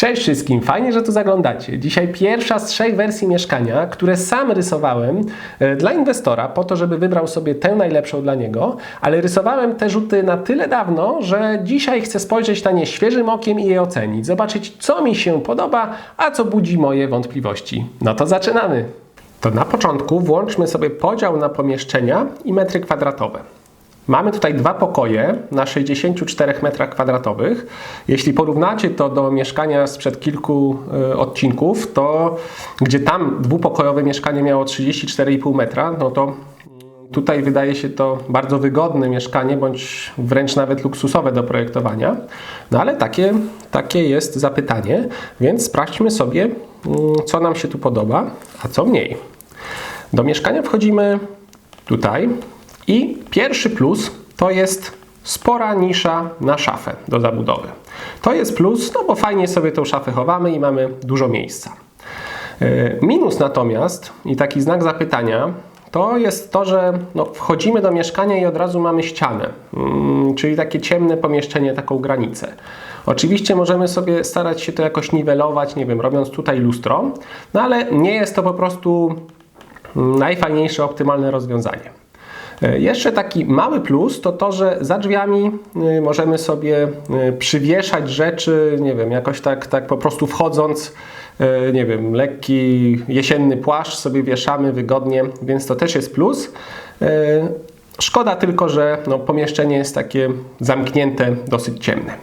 Cześć wszystkim, fajnie, że tu zaglądacie. Dzisiaj pierwsza z trzech wersji mieszkania, które sam rysowałem e, dla inwestora, po to, żeby wybrał sobie tę najlepszą dla niego, ale rysowałem te rzuty na tyle dawno, że dzisiaj chcę spojrzeć na nie świeżym okiem i je ocenić, zobaczyć, co mi się podoba, a co budzi moje wątpliwości. No to zaczynamy. To na początku włączmy sobie podział na pomieszczenia i metry kwadratowe. Mamy tutaj dwa pokoje na 64 metrach kwadratowych. Jeśli porównacie to do mieszkania sprzed kilku y, odcinków, to gdzie tam dwupokojowe mieszkanie miało 34,5 metra, no to Tutaj wydaje się to bardzo wygodne mieszkanie, bądź wręcz nawet luksusowe do projektowania. No ale takie, takie jest zapytanie, więc sprawdźmy sobie, co nam się tu podoba, a co mniej. Do mieszkania wchodzimy tutaj. I pierwszy plus to jest spora nisza na szafę do zabudowy. To jest plus, no bo fajnie sobie tą szafę chowamy i mamy dużo miejsca. E, minus natomiast i taki znak zapytania to jest to, że no, wchodzimy do mieszkania i od razu mamy ścianę, mm, czyli takie ciemne pomieszczenie, taką granicę. Oczywiście możemy sobie starać się to jakoś niwelować, nie wiem, robiąc tutaj lustro, no ale nie jest to po prostu najfajniejsze, optymalne rozwiązanie. E, jeszcze taki mały plus to to, że za drzwiami e, możemy sobie e, przywieszać rzeczy, nie wiem, jakoś tak, tak po prostu wchodząc, nie wiem, lekki jesienny płaszcz sobie wieszamy wygodnie, więc to też jest plus. Szkoda tylko, że no, pomieszczenie jest takie zamknięte, dosyć ciemne.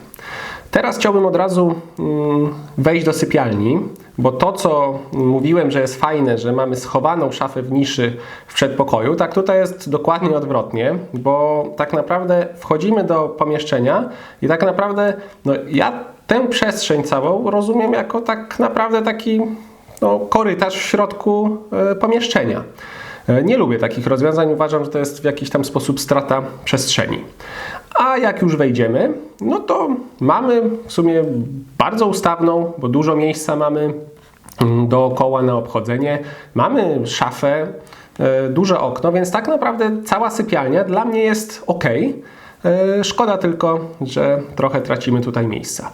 Teraz chciałbym od razu mm, wejść do sypialni, bo to, co mówiłem, że jest fajne, że mamy schowaną szafę w niszy w przedpokoju, tak tutaj jest dokładnie odwrotnie, bo tak naprawdę wchodzimy do pomieszczenia i tak naprawdę no, ja tę przestrzeń całą rozumiem jako tak naprawdę taki no, korytarz w środku y, pomieszczenia. E, nie lubię takich rozwiązań, uważam, że to jest w jakiś tam sposób strata przestrzeni. A jak już wejdziemy, no to mamy w sumie bardzo ustawną, bo dużo miejsca mamy dookoła na obchodzenie. Mamy szafę, e, duże okno, więc tak naprawdę cała sypialnia dla mnie jest ok. E, szkoda tylko, że trochę tracimy tutaj miejsca.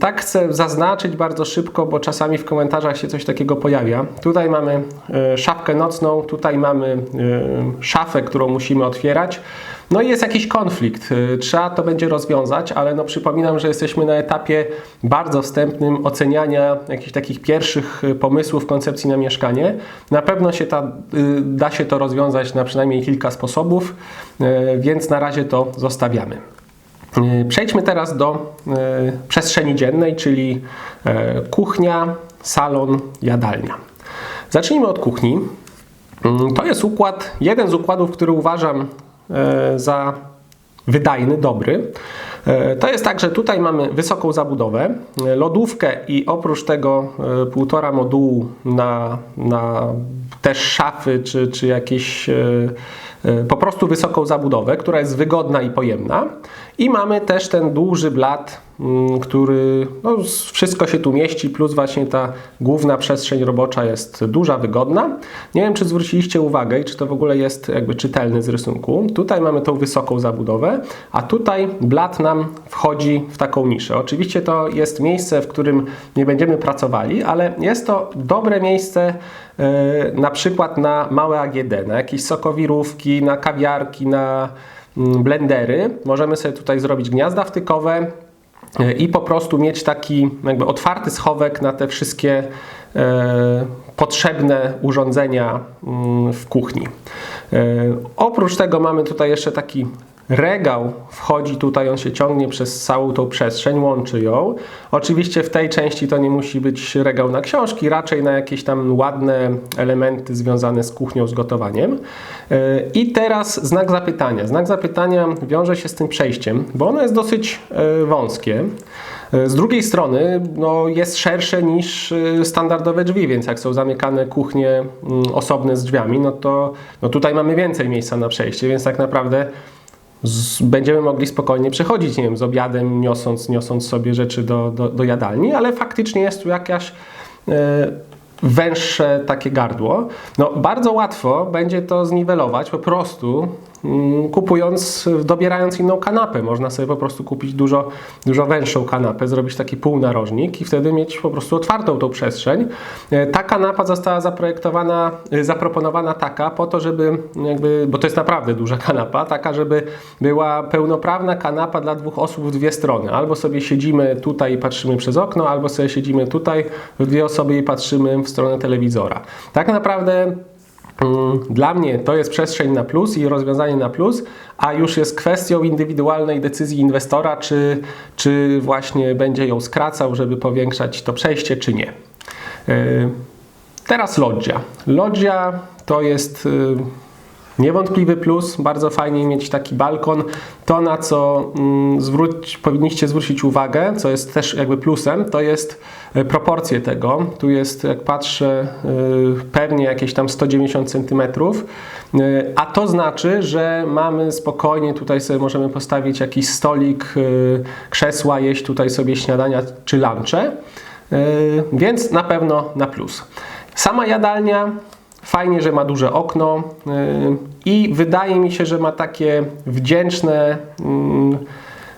Tak chcę zaznaczyć bardzo szybko, bo czasami w komentarzach się coś takiego pojawia. Tutaj mamy e, szafkę nocną, tutaj mamy szafę, którą musimy otwierać. No i jest jakiś konflikt, e, trzeba to będzie rozwiązać, ale no przypominam, że jesteśmy na etapie bardzo wstępnym oceniania jakichś takich pierwszych e, pomysłów, koncepcji na mieszkanie. Na pewno się ta, da się to rozwiązać na przynajmniej kilka sposobów, więc na razie to zostawiamy. E, przejdźmy teraz do e, przestrzeni dziennej, czyli e, kuchnia, salon, jadalnia. Zacznijmy od kuchni. Mm, to jest układ, jeden z układów, który uważam za wydajny, dobry. To jest tak, że tutaj mamy wysoką zabudowę, lodówkę i oprócz tego półtora modułu na, na też szafy czy, czy jakieś po prostu wysoką zabudowę, która jest wygodna i pojemna. I mamy też ten duży blat, który no, wszystko się tu mieści, plus właśnie ta główna przestrzeń robocza jest duża, wygodna. Nie wiem, czy zwróciliście uwagę i czy to w ogóle jest jakby czytelny z rysunku. Tutaj mamy tą wysoką zabudowę, a tutaj blat nam wchodzi w taką niszę. Oczywiście to jest miejsce, w którym nie będziemy pracowali, ale jest to dobre miejsce yy, na przykład na małe AGD, na jakieś sokowirówki, na kawiarki, na Mm, blendery. Możemy sobie tutaj zrobić gniazda wtykowe i po prostu mieć taki jakby otwarty schowek na te wszystkie e, potrzebne urządzenia mm, w kuchni. E, oprócz tego mamy tutaj jeszcze taki regał wchodzi tutaj, on się ciągnie przez całą tą przestrzeń, łączy ją. Oczywiście w tej części to nie musi być regał na książki, raczej na jakieś tam ładne elementy związane z kuchnią, z gotowaniem. E, I teraz znak zapytania. Znak zapytania wiąże się z tym przejściem, bo ono jest dosyć e, wąskie. E, z drugiej strony no, jest szersze niż standardowe drzwi, więc jak są zamykane kuchnie mm, osobne z drzwiami, no to no tutaj mamy więcej miejsca na przejście, więc tak naprawdę z, będziemy mogli spokojnie przechodzić, nie wiem, z obiadem, niosąc, niosąc sobie rzeczy do, do, do jadalni, ale faktycznie jest tu jakaś e, węższe takie gardło. No, bardzo łatwo będzie to zniwelować po prostu kupując, dobierając inną kanapę. Można sobie po prostu kupić dużo, dużo węższą kanapę, zrobić taki półnarożnik i wtedy mieć po prostu otwartą tą przestrzeń. E, Ta kanapa została zaprojektowana, e, zaproponowana taka po to, żeby jakby, bo to jest naprawdę duża kanapa, taka, żeby była pełnoprawna kanapa dla dwóch osób w dwie strony. Albo sobie siedzimy tutaj i patrzymy przez okno, albo sobie siedzimy tutaj w dwie osoby i patrzymy w stronę telewizora. Tak naprawdę mm, dla mnie to jest przestrzeń na plus i rozwiązanie na plus, a już jest kwestią indywidualnej decyzji inwestora, czy, czy właśnie będzie ją skracał, żeby powiększać to przejście, czy nie. Yy, Teraz loggia. Loggia to jest yy, niewątpliwy plus, bardzo fajnie mieć taki balkon. To, na co mm, zwróć, powinniście zwrócić uwagę, co jest też jakby plusem, to jest y, proporcje tego. Tu jest, jak patrzę, y, pewnie jakieś tam 190 cm, y, a to znaczy, że mamy spokojnie, tutaj sobie możemy postawić jakiś stolik, krzesła, jeść tutaj sobie śniadania czy lunche, więc na pewno na plus. Sama jadalnia Fajnie, że ma duże okno yy, i wydaje mi się, że ma takie wdzięczne,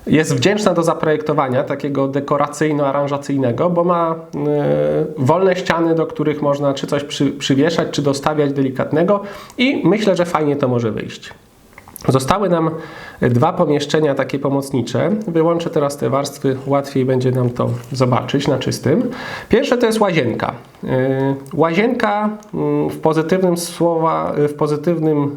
yy, jest wdzięczna do zaprojektowania takiego dekoracyjno-aranżacyjnego, bo ma yy, wolne ściany, do których można czy coś przy, przywieszać, czy dostawiać delikatnego i myślę, że fajnie to może wyjść. Zostały nam dwa pomieszczenia takie pomocnicze. Wyłączę teraz te warstwy, łatwiej będzie nam to zobaczyć na czystym. Pierwsze to jest łazienka. Łazienka yy, w pozytywnym słowa, w pozytywnym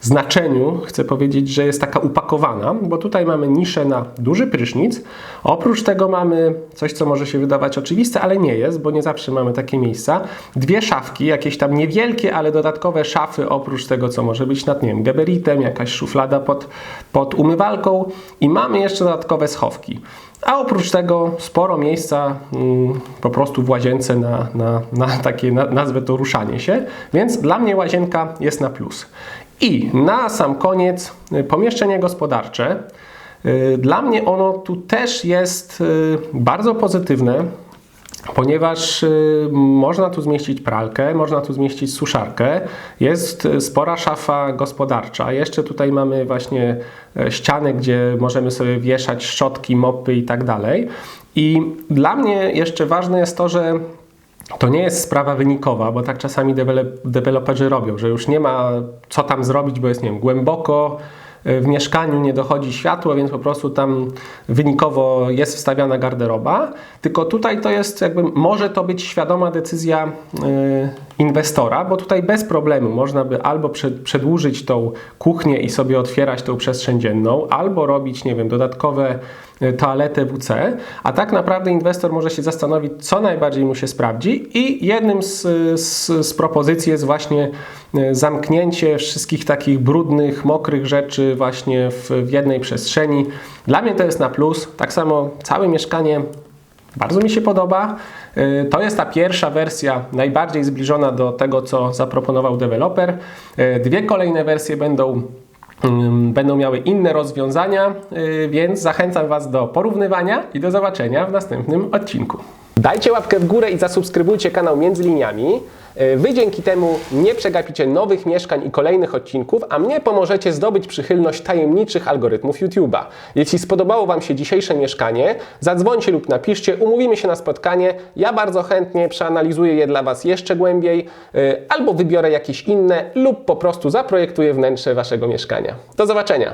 znaczeniu chcę powiedzieć, że jest taka upakowana, bo tutaj mamy niszę na duży prysznic. Oprócz tego mamy coś, co może się wydawać oczywiste, ale nie jest, bo nie zawsze mamy takie miejsca. Dwie szafki, jakieś tam niewielkie, ale dodatkowe szafy oprócz tego, co może być nad, nie wiem, jakaś szuflada pod, pod umywalką i mamy jeszcze dodatkowe schowki. A oprócz tego sporo miejsca mm, po prostu w łazience na, na, na takie, na, nazwę to ruszanie się, więc dla mnie łazienka jest na plus. I na sam koniec y, pomieszczenie gospodarcze. Y, Dla mnie ono tu też jest y, bardzo pozytywne, ponieważ można tu zmieścić pralkę, można tu zmieścić suszarkę, jest spora szafa gospodarcza. Jeszcze tutaj mamy właśnie e, ścianę, gdzie możemy sobie wieszać szczotki, mopy i tak dalej. I dla mnie jeszcze ważne jest to, że to nie jest sprawa wynikowa, bo tak czasami dewelop- deweloperzy robią, że już nie ma co tam zrobić, bo jest nie wiem, głęboko y, w mieszkaniu nie dochodzi światło, więc po prostu tam wynikowo jest wstawiana garderoba. Tylko tutaj to jest jakby, może to być świadoma decyzja y, inwestora, bo tutaj bez problemu można by albo przed, przedłużyć tą kuchnię i sobie otwierać tą przestrzeń dzienną, albo robić, nie wiem, dodatkowe y, toaletę WC, a tak naprawdę inwestor może się zastanowić, co najbardziej mu się sprawdzi i jednym z, z, z propozycji jest właśnie y, zamknięcie wszystkich takich brudnych, mokrych rzeczy właśnie w, w jednej przestrzeni. Dla mnie to jest na plus. Tak samo całe mieszkanie bardzo mi się podoba. Y, To jest ta pierwsza wersja, najbardziej zbliżona do tego, co zaproponował deweloper. Y, Dwie kolejne wersje będą, będą miały inne rozwiązania, y, więc zachęcam Was do porównywania i do zobaczenia w następnym odcinku. Dajcie łapkę w górę i zasubskrybujcie kanał Między Liniami. Y, Wy dzięki temu nie przegapicie nowych mieszkań i kolejnych odcinków, a mnie pomożecie zdobyć przychylność tajemniczych algorytmów YouTube'a. Jeśli spodobało Wam się dzisiejsze mieszkanie, zadzwońcie lub napiszcie, umówimy się na spotkanie. Ja bardzo chętnie przeanalizuję je dla Was jeszcze głębiej, y, albo wybiorę jakieś inne, lub po prostu zaprojektuję wnętrze Waszego mieszkania. Do zobaczenia!